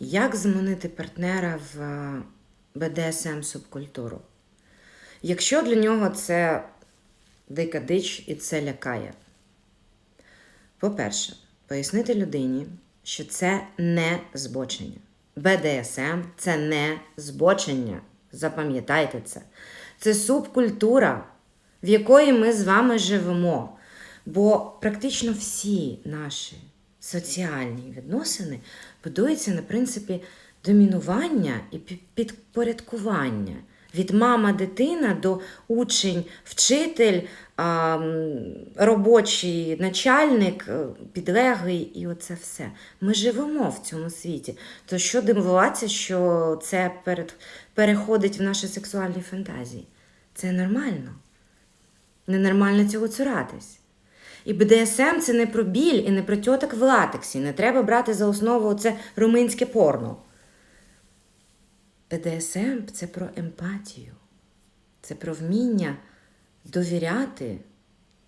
Як змінити партнера в е, БДСМ субкультуру? Якщо для нього це дика дич і це лякає. По-перше, пояснити людині, що це не збочення. БДСМ це не збочення. Запам'ятайте це. Це субкультура, в якої ми з вами живемо. Бо практично всі наші соціальні відносини будуються на принципі домінування і підпорядкування. Від мама дитина до учень, вчитель, робочий начальник, е, підлеглий і оце все. Ми живемо в цьому світі. То що дивуватися, що це переходить в наші сексуальні фантазії? Це нормально. Ненормально цього цуратись. І БДСМ це не про біль і не про тьоток в латексі. Не треба брати за основу це румунське порно. БДСМ це про емпатію, це про вміння довіряти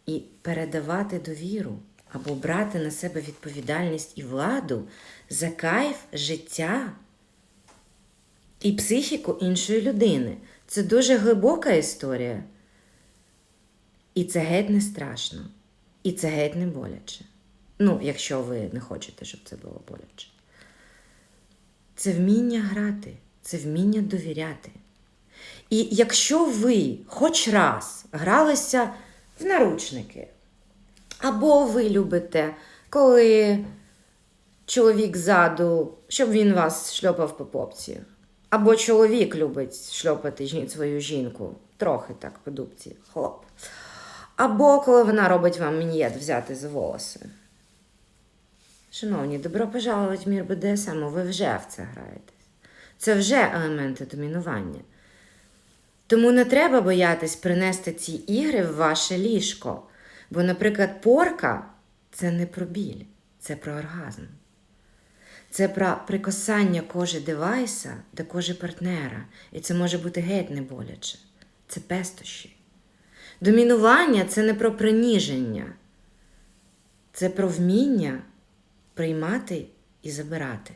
і передавати довіру або брати на себе відповідальність і владу за кайф життя і психіку іншої людини. Це дуже глибока історія. І це геть не страшно. І це геть не боляче. Ну, якщо ви не хочете, щоб це було боляче. Це вміння грати, це вміння довіряти. І якщо ви хоч раз гралися в наручники, або ви любите, коли чоловік ззаду, щоб він вас шльопав по попці, або чоловік любить шльопати свою жінку, трохи так по дубці, хлоп. Або коли вона робить вам мін'єт взяти за волоси. Шановні, добро пожаловать в мір БДСМ, ви вже в це граєтесь. Це вже елементи домінування. Тому не треба боятись принести ці ігри в ваше ліжко. Бо, наприклад, порка це не про біль, це про оргазм. Це про прикосання кожи девайса до кожи партнера. І це може бути геть не боляче. Це пестощі. Домінування це не про приніження, це про вміння приймати і забирати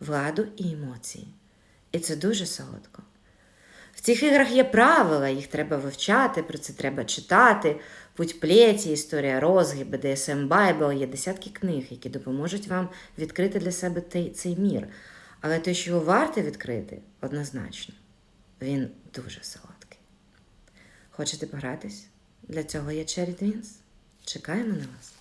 владу і емоції. І це дуже солодко. В цих іграх є правила, їх треба вивчати, про це треба читати. Путь плеті, історія розги, BDSM Bible, є десятки книг, які допоможуть вам відкрити для себе цей мір. Але те, що його варто відкрити, однозначно, він дуже солодкий. Хочете погратись? Для цього є Cherry Twins. Чекаємо на вас.